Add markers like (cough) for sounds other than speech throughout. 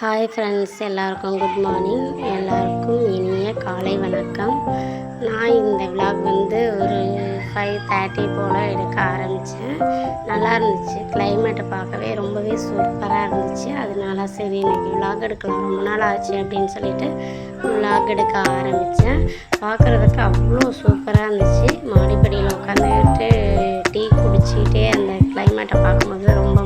Hi friends எல்லாருக்கும் good morning எல்லாருக்கும் இனிய காலை வணக்கம். நான் இந்த விலாக் வந்து ஒரு ஃபைவ் தேர்ட்டி போல் எடுக்க ஆரம்பித்தேன் நல்லா இருந்துச்சு. கிளைமேட்டை பார்க்கவே ரொம்பவே சூப்பராக இருந்துச்சு. அதனால சரி இன்றைக்கி விலாக் எடுக்கலாம். ரொம்ப நாள் ஆச்சு அப்படின்னு சொல்லிட்டு விலாக் எடுக்க ஆரம்பித்தேன் பார்க்குறதுக்கு அவ்வளோ சூப்பராக இருந்துச்சு. மாடிப்படியில் உட்காந்துட்டு டீ குடிச்சிக்கிட்டே அந்த கிளைமேட்டை பார்க்கும்போது ரொம்ப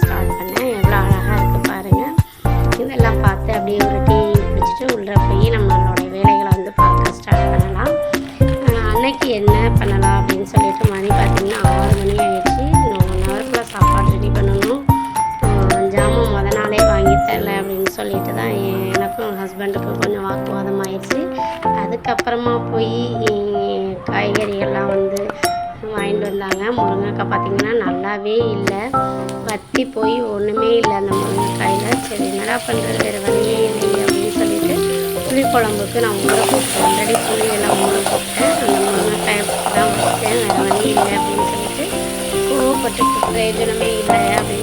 ஸ்டார்ட் பண்ணேன். எவ்வளோ அழகாக இருக்குது பாருங்கள் இதெல்லாம் பார்த்து அப்படியே ஒரு டீ குடிச்சிட்டு உள்ளே போய் நம்மளோட வேலைகளை வந்து பார்க்க ஸ்டார்ட் பண்ணலாம். அன்னைக்கு என்ன பண்ணலாம் அப்படின்னு சொல்லிட்டு மணி பார்த்தீங்கன்னா ஆறு மணி ஆகிடுச்சு இன்னும் ஒன் ஹவருக்குள்ளே சாப்பாடு ரெடி பண்ணணும். ஜாமான் முத நாளே வாங்கி தரல அப்படின்னு சொல்லிட்டு தான் எனக்கும் ஹஸ்பண்டுக்கும் கொஞ்சம் வாக்குவாதம் ஆயிடுச்சு. அதுக்கப்புறமா போய் காய்கறிகள்லாம் வந்து வாங்கிட்டு வந்தாங்க. முருங்கைக்காய் பார்த்தீங்கன்னா நல்லாவே இல்லை. வத்தி போய் ஒன்றுமே இல்லை அந்த முருங்கைக்காயில். சரி என்னடா பண்ணுறது வேறு வழியே இல்லை அப்படின்னு சொல்லிட்டு புளி குழம்புக்கு நான் ஊற போட்டேன் ஆல்ரெடி புளியெல்லாம் ஊற போட்டேன் அந்த முருங்கைக்காயை தான் வச்சேன் வேறு வழி இல்லை அப்படின்னு சொல்லிட்டு கோவப்பட்டு பிரயோஜனமே இல்லை அப்படின்னு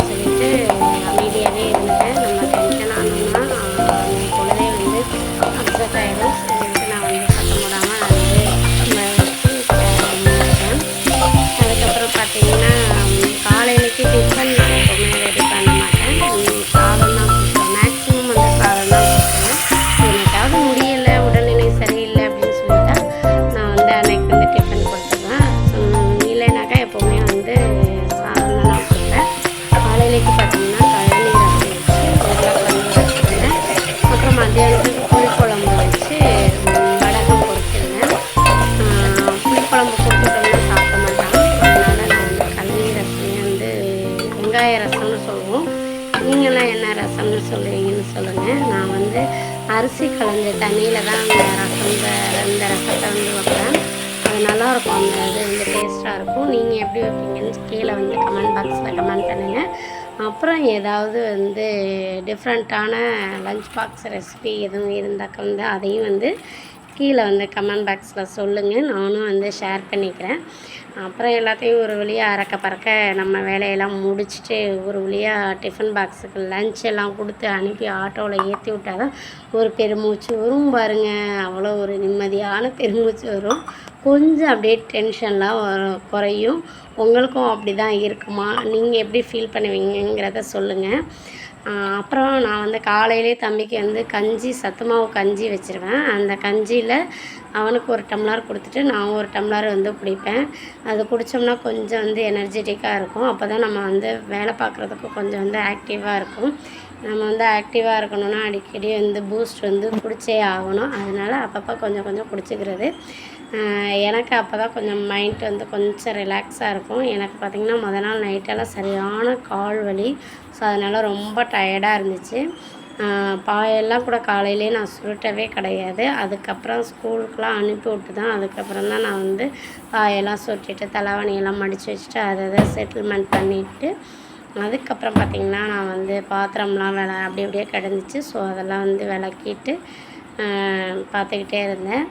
காலையிலக்கு பார்த்தீங்கன்னா கழனி ரசம் வச்சு உருளைக்கிழங்கு வச்சுருந்தேன் அப்புறம் மத்தியானத்துக்கு புளிக்குழம்பு வச்சு வடகம் கொடுத்துருந்தேன். புளிக்குழம்பு கொடுத்துட்டோம்னா சாப்பிட மாட்டாங்க. அதனால நான் வந்து கழனி ரசமே வந்து வெங்காய ரசம்னு சொல்லுவோம். நீங்களாம் என்ன ரசம்னு சொல்லுவீங்கன்னு சொல்லுங்கள் நான் வந்து அரிசி கலந்த தண்ணியில் தான் அந்த ரசம் இந்த இந்த ரசத்தை வந்து வைப்பேன். அது நல்லாயிருக்கும். அந்த இது வந்து டேஸ்ட்டாக இருக்கும். நீங்கள் எப்படி வைப்பீங்கன்னு கீழே வந்து கமெண்ட் பாக்ஸில் கமெண்ட் பண்ணுங்கள் அப்புறம் ஏதாவது வந்து டிஃப்ரெண்ட்டான லஞ்ச் பாக்ஸ் ரெசிபி எதுவும் இருந்தாக்க வந்து அதையும் வந்து கீழே வந்து கமெண்ட் பாக்ஸில் சொல்லுங்கள் நானும் வந்து ஷேர் பண்ணிக்கிறேன். அப்புறம் எல்லாத்தையும் ஒரு வழியாக அறக்க பறக்க நம்ம வேலையெல்லாம் முடிச்சுட்டு ஒரு வழியாக டிஃபன் பாக்ஸுக்கு லஞ்ச் எல்லாம் கொடுத்து அனுப்பி ஆட்டோவில் ஏற்றி விட்டால் தான் ஒரு பெருமூச்சு வரும் பாருங்கள் அவ்வளோ ஒரு நிம்மதியான பெருமூச்சு வரும். கொஞ்சம் அப்படியே டென்ஷன்லாம் குறையும். உங்களுக்கும் அப்படி தான் இருக்குமா? நீங்கள் எப்படி ஃபீல் பண்ணுவீங்கங்கிறத சொல்லுங்கள் அப்புறம் நான் வந்து காலையிலே தம்பிக்கு வந்து கஞ்சி சத்துமாவு கஞ்சி வச்சுருவேன். அந்த கஞ்சியில் அவனுக்கு ஒரு டம்ளர் கொடுத்துட்டு நான் ஒரு டம்ளர் வந்து குடிப்பேன். அது குடித்தோம்னா கொஞ்சம் வந்து எனர்ஜெட்டிக்காக இருக்கும். அப்போ தான் நம்ம வந்து வேலை பார்க்குறதுக்கு கொஞ்சம் வந்து ஆக்டிவாக இருக்கும். நம்ம வந்து ஆக்டிவாக இருக்கணும்னா அடிக்கடி வந்து பூஸ்ட் வந்து குடிச்சே ஆகணும். அதனால அப்பப்போ கொஞ்சம் கொஞ்சம் குடிச்சிக்கிறது. எனக்கு அப்போ தான் கொஞ்சம் மைண்ட் வந்து கொஞ்சம் ரிலாக்ஸாக இருக்கும். எனக்கு பார்த்திங்கன்னா முத நாள் நைட்டெல்லாம் சரியான கால் வலி. ஸோ அதனால் ரொம்ப டயர்டாக இருந்துச்சு. பாயெல்லாம் கூட காலையிலே நான் சுருட்டவே கிடையாது. அதுக்கப்புறம் ஸ்கூலுக்கெலாம் அனுப்பி விட்டு தான் அதுக்கப்புறம் தான் நான் வந்து பாயெல்லாம் சுருட்டிட்டு தலைவாணியெல்லாம் மடித்து வச்சுட்டு அதை அதை செட்டில்மெண்ட் பண்ணிவிட்டு அதுக்கப்புறம் பார்த்திங்கன்னா நான் வந்து பாத்திரம்லாம் விள அப்படி அப்படியே கிடந்துச்சு. ஸோ அதெல்லாம் வந்து விளக்கிட்டு பார்த்துக்கிட்டே இருந்தேன்.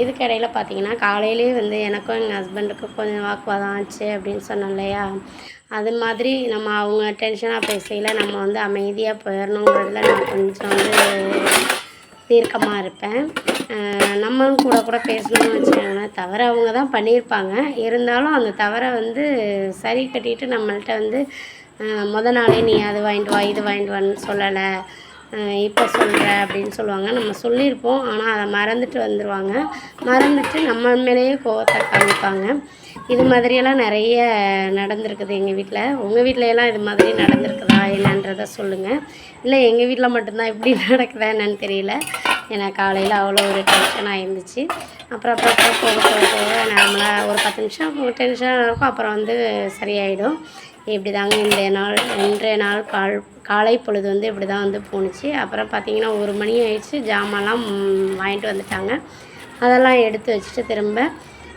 இதுக்கடையில் இதுக்கிடையில் பார்த்தீங்கன்னா காலையிலேயே வந்து எனக்கும் எங்கள் ஹஸ்பண்டுக்கும் கொஞ்சம் வாக்குவாதம் ஆச்சு அப்படின்னு சொன்னேன் இல்லையா? அது மாதிரி நம்ம அவங்க டென்ஷனாக பேசையில் நம்ம வந்து அமைதியாக போயிடணுங்கிறதுல நான் கொஞ்சம் வந்து தீர்க்கமாக இருப்பேன். நம்மளும் கூட கூட பேசணும்னு வச்சுக்கோங்களேன் தவறை அவங்க தான் பண்ணியிருப்பாங்க. இருந்தாலும் அந்த தவறை வந்து சரி கட்டிட்டு நம்மள்கிட்ட வந்து மொதல் நாளே நீ அது வாங்கிட்டு வா இது வாங்கிட்டு வான்னு சொல்லலை. இப்போ சொல்கிற அப்படின்னு சொல்லுவாங்க. நம்ம சொல்லியிருப்போம் ஆனால் அதை மறந்துட்டு வந்துடுவாங்க மறந்துட்டு நம்ம மேலேயே கோவத்தை காமிப்பாங்க. இது மாதிரியெல்லாம் நிறைய நடந்திருக்குது எங்கள் வீட்டில் உங்கள் வீட்டிலையெல்லாம் இது மாதிரி நடந்திருக்குதா என்னன்றதை சொல்லுங்கள் இல்லை எங்கள் வீட்டில் மட்டும்தான் இப்படி (laughs) நடக்குதா என்னன்னு தெரியல. ஏன்னா காலையில் அவ்வளோ ஒரு டென்ஷனாக இருந்துச்சு அப்புறம் அப்புறம் அப்புறம் போக போக போக நார்மலாக ஒரு பத்து நிமிஷம் டென்ஷனாக இருக்கும் அப்புறம் வந்து சரியாயிடும். இப்படி தாங்க இன்றைய நாள் இன்றைய நாள் கால் காலை பொழுது வந்து இப்படி தான் வந்து போணுச்சு. அப்புறம் பார்த்திங்கன்னா ஒரு மணி ஆயிடுச்சு. ஜாமான்லாம் வாங்கிட்டு வந்துட்டாங்க. அதெல்லாம் எடுத்து வச்சுட்டு திரும்ப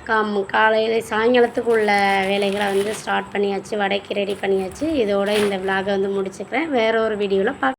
காம் காலையில் சாயங்காலத்துக்கு உள்ள வேலைகளை வந்து ஸ்டார்ட் பண்ணியாச்சு. வடைக்கு ரெடி பண்ணியாச்சு. இதோட இந்த விலாகை வந்து முடிச்சுக்கிறேன். வேற ஒரு வீடியோவில் பார்க்க